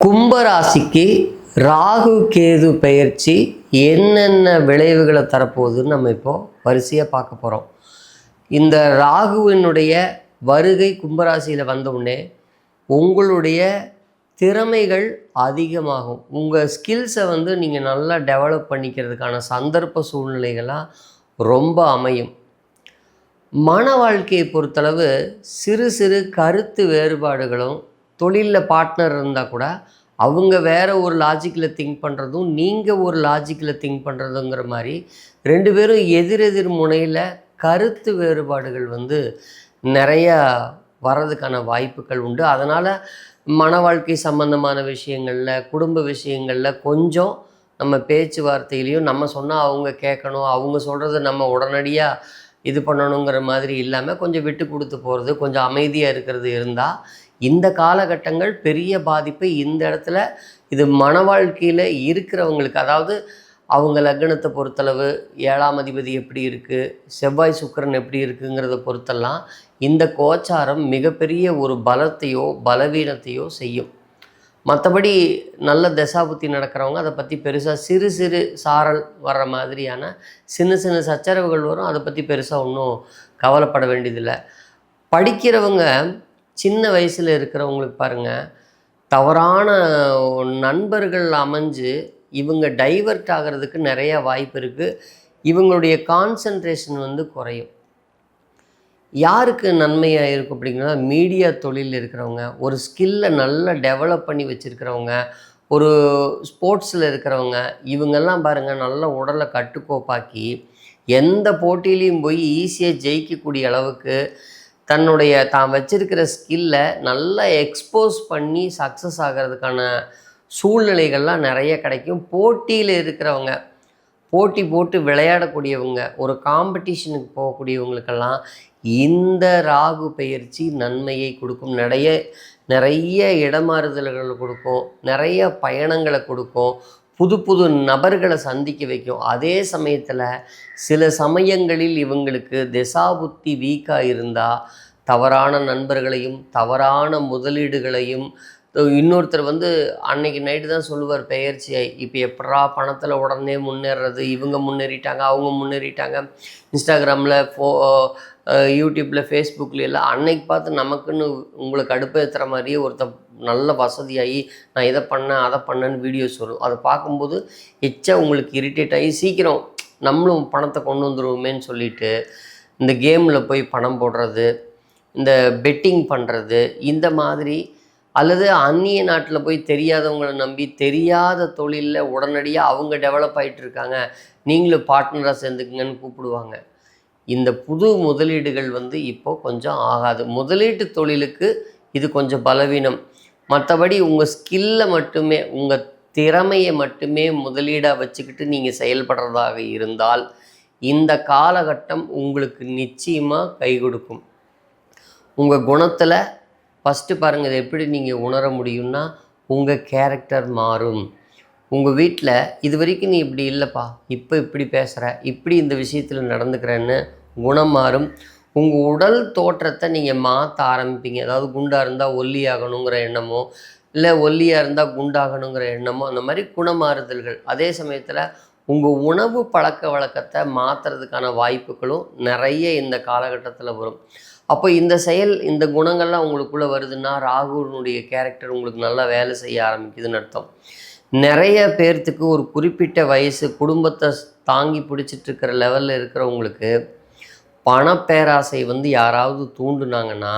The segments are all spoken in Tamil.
கும்பராசிக்கு ராகு கேது பெயர்ச்சி என்னென்ன விளைவுகளை தரப்போகுதுன்னு நம்ம இப்போ வரிசையாக பார்க்க போகிறோம் இந்த ராகுவினுடைய வருகை கும்பராசியில் வந்தவுடனே உங்களுடைய திறமைகள் அதிகமாகும். உங்கள் ஸ்கில்ஸை வந்து நீங்கள் நல்லா டெவலப் பண்ணிக்கிறதுக்கான சந்தர்ப்ப சூழ்நிலைகளாக ரொம்ப அமையும். மன வாழ்க்கையை பொறுத்தளவு சிறு சிறு கருத்து வேறுபாடுகளும் தொழிலில் பார்ட்னர் இருந்தால் கூட அவங்க வேற ஒரு லாஜிக்கில் திங்க் பண்ணுறதும் நீங்கள் ஒரு லாஜிக்கில் திங்க் பண்ணுறதுங்கிற மாதிரி ரெண்டு பேரும் எதிரெதிர் முனையில் கருத்து வேறுபாடுகள் வந்து நிறையா வர்றதுக்கான வாய்ப்புகள் உண்டு. அதனால் மன வாழ்க்கை சம்பந்தமான விஷயங்களில் குடும்ப விஷயங்களில் கொஞ்சம் நம்ம பேச்சுவார்த்தையிலையும் நம்ம சொன்னால் அவங்க கேட்கணும் அவங்க சொல்கிறத நம்ம உடனடியாக இது பண்ணணுங்கிற மாதிரி இல்லாமல் கொஞ்சம் விட்டு கொடுத்து போகிறது கொஞ்சம் அமைதியாக இருக்கிறது இருந்தால் இந்த காலகட்டங்கள் பெரிய பாதிப்பை இந்த இடத்துல இது மன வாழ்க்கையில் இருக்கிறவங்களுக்கு அதாவது அவங்க லக்னத்தை பொறுத்தளவு ஏழாம் அதிபதி எப்படி இருக்குது செவ்வாய் சுக்கிரன் எப்படி இருக்குங்கிறத பொறுத்தெல்லாம் இந்த கோச்சாரம் மிகப்பெரிய ஒரு பலத்தையோ பலவீனத்தையோ செய்யும். மற்றபடி நல்ல தசாபுத்தி நடக்கிறவங்க அதை பற்றி பெருசாக சிறு சிறு சாரல் வர்ற மாதிரியான சின்ன சின்ன சச்சரவுகள் வரும். அதை பற்றி பெருசாக ஒன்றும் கவலைப்பட வேண்டியதில்லை. படிக்கிறவங்க சின்ன வயசில் இருக்கிறவங்களுக்கு பாருங்கள் தவறான நண்பர்கள் அமைஞ்சு இவங்க டைவர்ட் ஆகிறதுக்கு நிறைய வாய்ப்பு இருக்குது இவங்களுடைய கான்சன்ட்ரேஷன் வந்து குறையும். யாருக்கு நன்மையாக இருக்கும் அப்படிங்கன்னா மீடியா தொழிலில் இருக்கிறவங்க ஒரு ஸ்கில்லை நல்லா டெவலப் பண்ணி வச்சுருக்கிறவங்க ஒரு ஸ்போர்ட்ஸில் இருக்கிறவங்க இவங்கெல்லாம் பாருங்கள் நல்ல உடலை கட்டுக்கோப்பாக்கி எந்த போட்டியிலையும் போய் ஈஸியாக ஜெயிக்கக்கூடிய அளவுக்கு தன்னுடைய தான் வச்சிருக்கிற ஸ்கில்லை நல்லா எக்ஸ்போஸ் பண்ணி சக்ஸஸ் ஆகிறதுக்கான சூழ்நிலைகள்லாம் நிறைய கிடைக்கும். போட்டியில் இருக்கிறவங்க போட்டி போட்டு விளையாடக்கூடியவங்க ஒரு காம்படிஷனுக்கு போகக்கூடியவங்களுக்கெல்லாம் இந்த ராகு பயிற்சி நன்மையை கொடுக்கும். நிறைய நிறைய இடமாறுதல்களை கொடுக்கும். நிறைய பயணங்களை கொடுக்கும். புது புது நபர்களை சந்திக்க வைக்கும். அதே சமயத்தில் சில சமயங்களில் இவங்களுக்கு திசாபுத்தி வீக்காக இருந்தால் தவறான நண்பர்களையும் தவறான முதலீடுகளையும் இன்னொருத்தர் வந்து அன்னைக்கு நைட்டு தான் சொல்லுவார் பெயர்ச்சியை. இப்போ எப்படா பணத்தில் உடனே முன்னேறது இவங்க முன்னேறிட்டாங்க அவங்க முன்னேறிட்டாங்க. இன்ஸ்டாகிராமில் ஃபோ யூடியூப்பில் ஃபேஸ்புக்கில் எல்லாம் அன்னைக்கு பார்த்து நமக்குன்னு உங்களுக்கு அடுப்பேற்றுற மாதிரியே ஒருத்தர் நல்ல வசதியாகி நான் இதை பண்ணேன் அதை பண்ணேன்னு வீடியோஸ் வரும் அதை பார்க்கும்போது எச்சா உங்களுக்கு இரிட்டேட் ஆகி சீக்கிரம் நம்மளும் பணத்தை கொண்டு வந்துருவோமேன்னு சொல்லிட்டு இந்த கேமில் போய் பணம் போடுறது இந்த பெட்டிங் பண்ணுறது இந்த மாதிரி அல்லது அந்நிய நாட்டில் போய் தெரியாதவங்களை நம்பி தெரியாத தொழிலில் உடனடியாக அவங்க டெவலப் ஆகிட்டு இருக்காங்க. நீங்களும் பார்ட்னராக சேர்ந்துக்குங்கன்னு கூப்பிடுவாங்க. இந்த புது முதலீடுகள் வந்து இப்போ கொஞ்சம் ஆகாது. முதலீட்டு தொழிலுக்கு இது கொஞ்சம் பலவீனம். மற்றபடி உங்கள் ஸ்கில்லை மட்டுமே உங்கள் திறமையை மட்டுமே முதலீடாக வச்சுக்கிட்டு நீங்கள் செயல்படுறதாக இருந்தால் இந்த காலகட்டம் உங்களுக்கு நிச்சயமாக கை கொடுக்கும். உங்கள் குணத்தில் ஃபஸ்ட்டு பாருங்கள் இதை எப்படி நீங்கள் உணர முடியும்னா உங்கள் கேரக்டர் மாறும். உங்கள் வீட்டில் இது வரைக்கும் நீ இப்படி இல்லைப்பா இப்போ இப்படி பேசுகிற இப்படி இந்த விஷயத்தில் நடந்துக்கிறேன்னு குணம் மாறும். உங்கள் உடல் தோற்றத்தை நீங்கள் மாற்ற ஆரம்பிப்பீங்க. அதாவது குண்டாக இருந்தால் ஒல்லியாகணுங்கிற எண்ணமோ இல்லை ஒல்லியாக இருந்தால் குண்டாகணுங்கிற எண்ணமோ அந்த மாதிரி குணமாறுதல்கள். அதே சமயத்தில் உங்கள் உணவு பழக்க வழக்கத்தை மாற்றுறதுக்கான வாய்ப்புகளும் நிறைய இந்த காலகட்டத்தில் வரும். அப்போ இந்த செயல் இந்த குணங்கள்லாம் உங்களுக்குள்ளே வருதுன்னா ராகுனுடைய கேரக்டர் உங்களுக்கு நல்லா வேலை செய்ய ஆரம்பிக்குதுன்னு அர்த்தம். நிறைய பேர்த்துக்கு ஒரு குறிப்பிட்ட வயசு குடும்பத்தை தாங்கி பிடிச்சிட்டு இருக்கிற லெவலில் இருக்கிறவங்களுக்கு பணப்பேராசை வந்து யாராவது தூண்டுனாங்கன்னா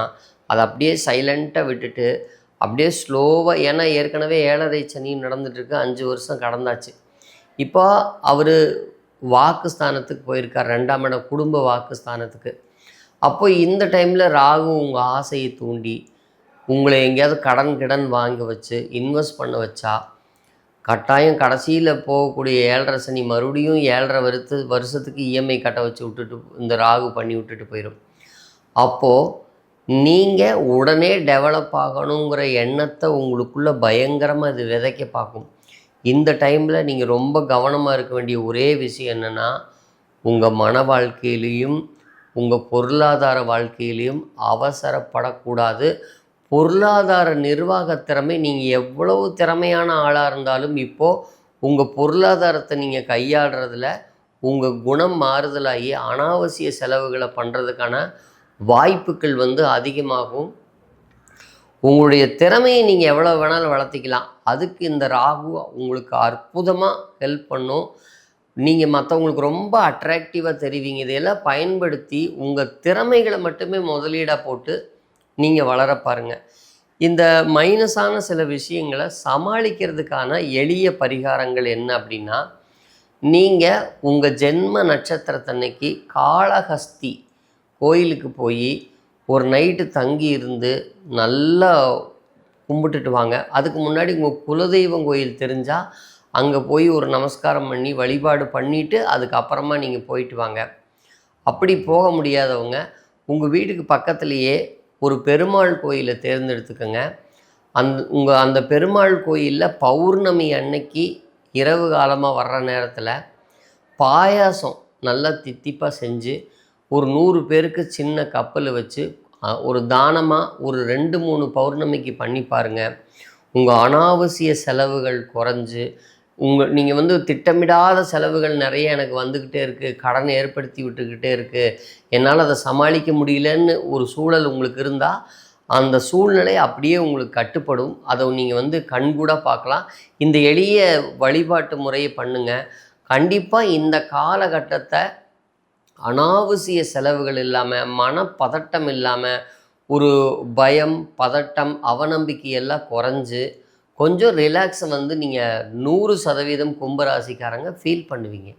அதை அப்படியே சைலண்ட்டாக விட்டுட்டு அப்படியே ஸ்லோவாக ஏன்னா ஏற்கனவே ஏழரை சனியும் நடந்துட்டுருக்கு அஞ்சு வருஷம் கடந்தாச்சு. இப்போ அவர் வாக்குஸ்தானத்துக்கு போயிருக்கார் ரெண்டாம் இடம் குடும்ப வாக்குஸ்தானத்துக்கு. அப்போ இந்த டைமில் ராகு உங்கள் ஆசையை தூண்டி உங்களை எங்கேயாவது கடன் கிடன் வாங்க வச்சு இன்வெஸ்ட் பண்ண வச்சா கட்டாயம் கடைசியில் போகக்கூடிய ஏழரை சனி மறுபடியும் ஏழரை வருத்து வருஷத்துக்கு இஎம்ஐ கட்ட வச்சு விட்டுட்டு இந்த ராகு பண்ணி விட்டுட்டு போயிடும் அப்போது நீங்கள் உடனே டெவலப் ஆகணுங்கிற எண்ணத்தை உங்களுக்குள்ளே பயங்கரமாக இது விதைக்க பார்க்கும். இந்த டைமில் நீங்கள் ரொம்ப கவனமாக இருக்க வேண்டிய ஒரே விஷயம் என்னென்னா உங்கள் மன வாழ்க்கையிலையும் உங்கள் பொருளாதார வாழ்க்கையிலையும் அவசரப்படக்கூடாது. பொருளாதார நிர்வாக திறமை நீங்கள் எவ்வளவு திறமையான ஆளாக இருந்தாலும் இப்போது உங்கள் பொருளாதாரத்தை நீங்கள் கையாளுறதுல உங்கள் குணம் மாறுதலாகி அனாவசிய செலவுகளை பண்ணுறதுக்கான வாய்ப்புகள் வந்து அதிகமாகும். உங்களுடைய திறமையை நீங்கள் எவ்வளோ வேணாலும் வளர்த்திக்கலாம். அதுக்கு இந்த ராகு உங்களுக்கு அற்புதமாக ஹெல்ப் பண்ணும். நீங்கள் மற்றவங்களுக்கு ரொம்ப அட்ராக்டிவாக தெரிவிங்க. இதையெல்லாம் பயன்படுத்தி உங்கள் திறமைகளை மட்டுமே முதலீடாக போட்டு நீங்கள் வளர பாருங்கள் இந்த மைனஸான சில விஷயங்களை சமாளிக்கிறதுக்கான எளிய பரிகாரங்கள் என்ன அப்படின்னா நீங்கள் உங்கள் ஜென்ம நட்சத்திரத்தன்னைக்கு காளஹஸ்தி கோயிலுக்கு போய் ஒரு நைட்டு தங்கி இருந்து நல்லா கும்பிட்டுட்டு வாங்க. அதுக்கு முன்னாடி உங்கள் குலதெய்வம் கோயில் தெரிஞ்சால் அங்கே போய் ஒரு நமஸ்காரம் பண்ணி வழிபாடு பண்ணிவிட்டு அதுக்கப்புறமா நீங்கள் போயிட்டு வாங்க. அப்படி போக முடியாதவங்க உங்கள் வீட்டுக்கு பக்கத்துலேயே ஒரு பெருமாள் கோயிலை தேர்ந்தெடுத்துக்கோங்க. அந் உங்கள் அந்த பெருமாள் கோயிலில் பௌர்ணமி அன்னைக்கு இரவு காலமாக வர்ற நேரத்தில் பாயாசம் நல்லா தித்திப்பாக செஞ்சு ஒரு நூறு பேருக்கு சின்ன கப்பல் வச்சு ஒரு தானமாக ஒரு ரெண்டு மூணு பௌர்ணமிக்கு பண்ணி பாருங்கள் உங்கள் அனாவசிய செலவுகள் குறைஞ்சு உங்கள் நீங்கள் வந்து திட்டமிடாத செலவுகள் நிறைய எனக்கு வந்துக்கிட்டே இருக்குது கடன் ஏற்படுத்தி விட்டுக்கிட்டே இருக்குது என்னால் அதை சமாளிக்க முடியலன்னு ஒரு சூழல் உங்களுக்கு இருந்தால் அந்த சூழ்நிலை அப்படியே உங்களுக்கு கட்டுப்படும். அதை நீங்கள் வந்து கண்கூட பார்க்கலாம். இந்த எளிய வழிபாட்டு முறையை பண்ணுங்கள் கண்டிப்பாக இந்த காலகட்டத்தை அனாவசிய செலவுகள் இல்லாமல் மனப்பதட்டம் இல்லாமல் ஒரு பயம் பதட்டம் அவநம்பிக்கை எல்லாம் குறைஞ்சு கொஞ்சம் ரிலாக்ஸை வந்து நீங்கள் நூறு சதவீதம் கும்பராசிக்காரங்க ஃபீல் பண்ணுவீங்க.